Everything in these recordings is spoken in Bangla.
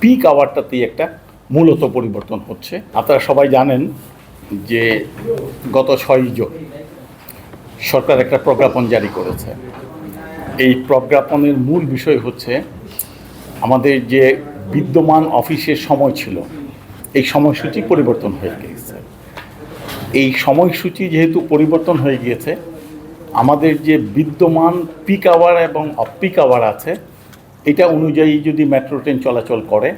পিক আওয়ারটাতেই একটা মূলত পরিবর্তন হচ্ছে। আপনারা সবাই জানেন যে গত ছয় জুন সরকার একটা প্রজ্ঞাপন জারি করেছে। এই প্রজ্ঞাপনের মূল বিষয় হচ্ছে আমাদের যে বিদ্যমান অফিসের সময় ছিল, এই সময়সূচি পরিবর্তন হয়ে গিয়েছে। এই সময়সূচি যেহেতু পরিবর্তন হয়ে গিয়েছে, আমাদের যে বিদ্যমান পিক আওয়ার এবং অফ পিক আওয়ার আছে এটা অনুযায়ী যদি মেট্রো ট্রেন চলাচল করে,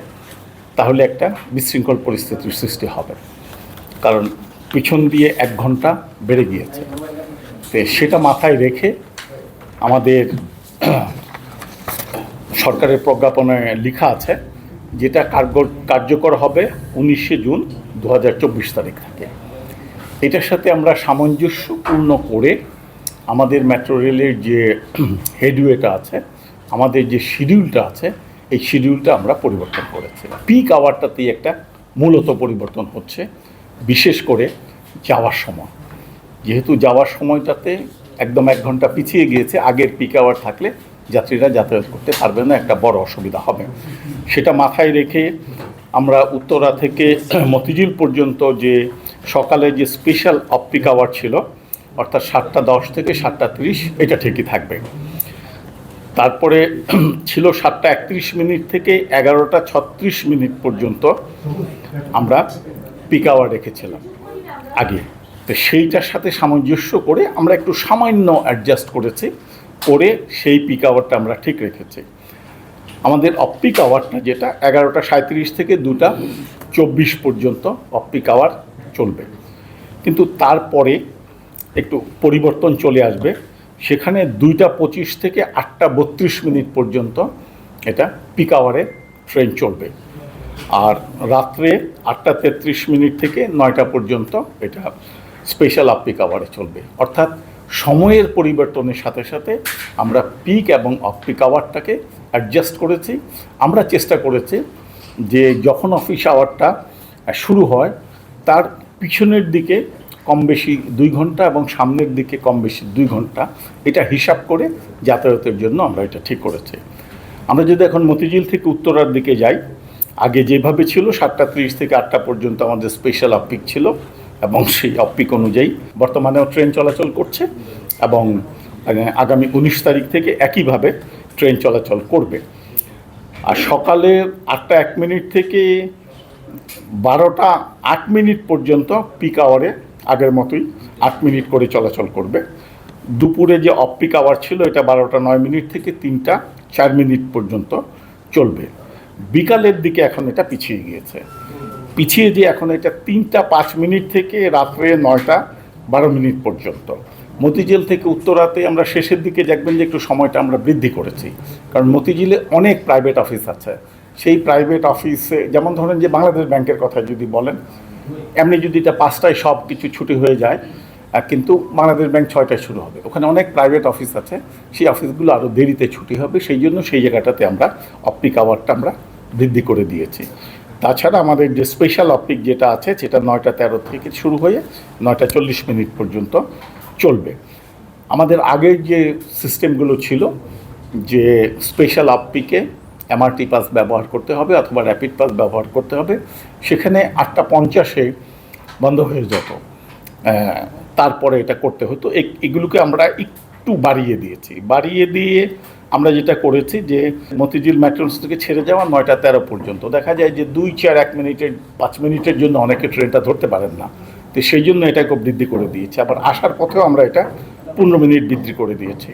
তাহলে একটা বিশৃঙ্খল পরিস্থিতির সৃষ্টি হবে। কারণ পিছন দিয়ে এক ঘণ্টা বেড়ে গিয়েছে। তো সেটা মাথায় রেখে আমাদের সরকারের প্রজ্ঞাপনে লেখা আছে, যেটা কার্য- কার্যকর হবে উনিশে জুন দু হাজার চব্বিশ তারিখ থেকে। এটার সাথে আমরা সামঞ্জস্যপূর্ণ করে আমাদের মেট্রো রেলের যে হেডওয়েটা আছে আমাদের যে শিডিউলটা আছে, এই শিডিউলটা আমরা পরিবর্তন করেছি। পিক আওয়ারটাতেই একটা মূলত পরিবর্তন হচ্ছে, বিশেষ করে যাওয়ার সময়। যেহেতু যাওয়ার সময়টাতে একদম এক ঘণ্টা পিছিয়ে গিয়েছে, আগের পিক আওয়ার থাকলে যাত্রীরা যাতায়াত করতে পারবে না, একটা বড় অসুবিধা হবে। সেটা মাথায় রেখে আমরা উত্তরা থেকে মতিঝিল পর্যন্ত যে সকালে যে স্পেশাল অফ পিক আওয়ার ছিল, অর্থাৎ সাতটা দশ থেকে সাতটা তিরিশ, এটা ঠিকই থাকবে। তারপরে ছিল সাতটা একত্রিশ মিনিট থেকে এগারোটা ছত্রিশ মিনিট পর্যন্ত আমরা পিক আওয়ার রেখেছিলাম আগে। তো সেইটার সাথে সামঞ্জস্য করে আমরা একটু সামান্য অ্যাডজাস্ট করেছি, করে সেই পিক আওয়ারটা আমরা ঠিক রেখেছি। আমাদের অফ পিক আওয়ারটা যেটা এগারোটা সাঁত্রিশ থেকে দুটা চব্বিশ পর্যন্ত অফ পিক আওয়ার চলবে। কিন্তু তারপরে একটু পরিবর্তন চলে আসবে। সেখানে দুইটা পঁচিশ থেকে আটটা বত্রিশ মিনিট পর্যন্ত এটা পিক আওয়ারে ট্রেন চলবে। আর রাত্রে আটটা তেত্রিশ মিনিট থেকে নয়টা পর্যন্ত এটা স্পেশাল আপ পিক আওয়ারে চলবে। অর্থাৎ সময়ের পরিবর্তনের সাথে সাথে আমরা পিক এবং অফ পিক আওয়ারটাকে অ্যাডজাস্ট করেছি। আমরা চেষ্টা করেছি যে যখন অফিস আওয়ারটা শুরু হয়, তার পিছনের দিকে কম বেশি দুই ঘণ্টা এবং সামনের দিকে কম বেশি দুই ঘণ্টা। এটা হিসাব করে যাতায়াতের জন্য আমরা এটা ঠিক করেছি। আমরা যদি এখন মতিঝিল থেকে উত্তরার দিকে যাই, আগে যেভাবে ছিল, সাতটা ত্রিশ থেকে আটটা পর্যন্ত আমাদের স্পেশাল অপিক ছিল এবং সেই অপিক অনুযায়ী বর্তমানেও ট্রেন চলাচল করছে এবং আগামী উনিশ তারিখ থেকে একইভাবে ট্রেন চলাচল করবে। আর সকালে আটটা এক মিনিট থেকে বারোটা আট মিনিট পর্যন্ত পিক আওয়ারে আগের মতোই আট মিনিট করে চলাচল করবে। দুপুরে যে অপিক আওয়ার ছিল, এটা বারোটা নয় মিনিট থেকে তিনটা চার মিনিট পর্যন্ত চলবে। বিকালের দিকে এখন এটা পিছিয়ে গিয়েছে। পিছিয়ে যে এখন এটা তিনটা পাঁচ মিনিট থেকে রাত্রে নয়টা বারো মিনিট পর্যন্ত। মতিঝিল থেকে উত্তরাতে আমরা শেষের দিকে দেখবেন যে একটু সময়টা আমরা বৃদ্ধি করেছি। কারণ মতিঝিলে অনেক প্রাইভেট অফিস আছে। সেই প্রাইভেট অফিসে যেমন ধরেন যে বাংলাদেশ ব্যাংকের কথা যদি বলেন এমনি যদি এটা পাঁচটায় সব কিছু ছুটি হয়ে যায় কিন্তু বাংলাদেশ ব্যাংক ছয়টায় শুরু হবে। ওখানে অনেক প্রাইভেট অফিস আছে, সেই অফিসগুলো আরও দেরিতে ছুটি হবে, সেই জন্য সেই জায়গাটাতে আমরা অপটিক আওয়ারটা আমরা বৃদ্ধি করে দিয়েছি। তাছাড়া আমাদের যে স্পেশাল অপটিক যেটা আছে, সেটা নয়টা তেরো থেকে শুরু হয়ে নয়টা চল্লিশ মিনিট পর্যন্ত চলবে। আমাদের আগের যে সিস্টেমগুলো ছিল, যে স্পেশাল অপটিকে এমআরটি পাস ব্যবহার করতে হবে অথবা র্যাপিড পাস ব্যবহার করতে হবে। সেখানে আটটা পঞ্চাশে বন্ধ হয়ে যেত। তারপরে এটা করতে হতো। এগুলোকে আমরা একটু বাড়িয়ে দিয়েছি। বাড়িয়ে দিয়ে আমরা যেটা করেছি যে মতিঝিল মেট্রোস থেকে ছেড়ে যাওয়া নয়টা তেরো পর্যন্ত। দেখা যায় যে দুই চার এক মিনিটের পাঁচ মিনিটের জন্য অনেকে ট্রেনটা ধরতে পারেন না। তো সেই জন্য এটাকে বৃদ্ধি করে দিয়েছে। আবার আসার পথেও আমরা এটা পনেরো মিনিট বৃদ্ধি করে দিয়েছি।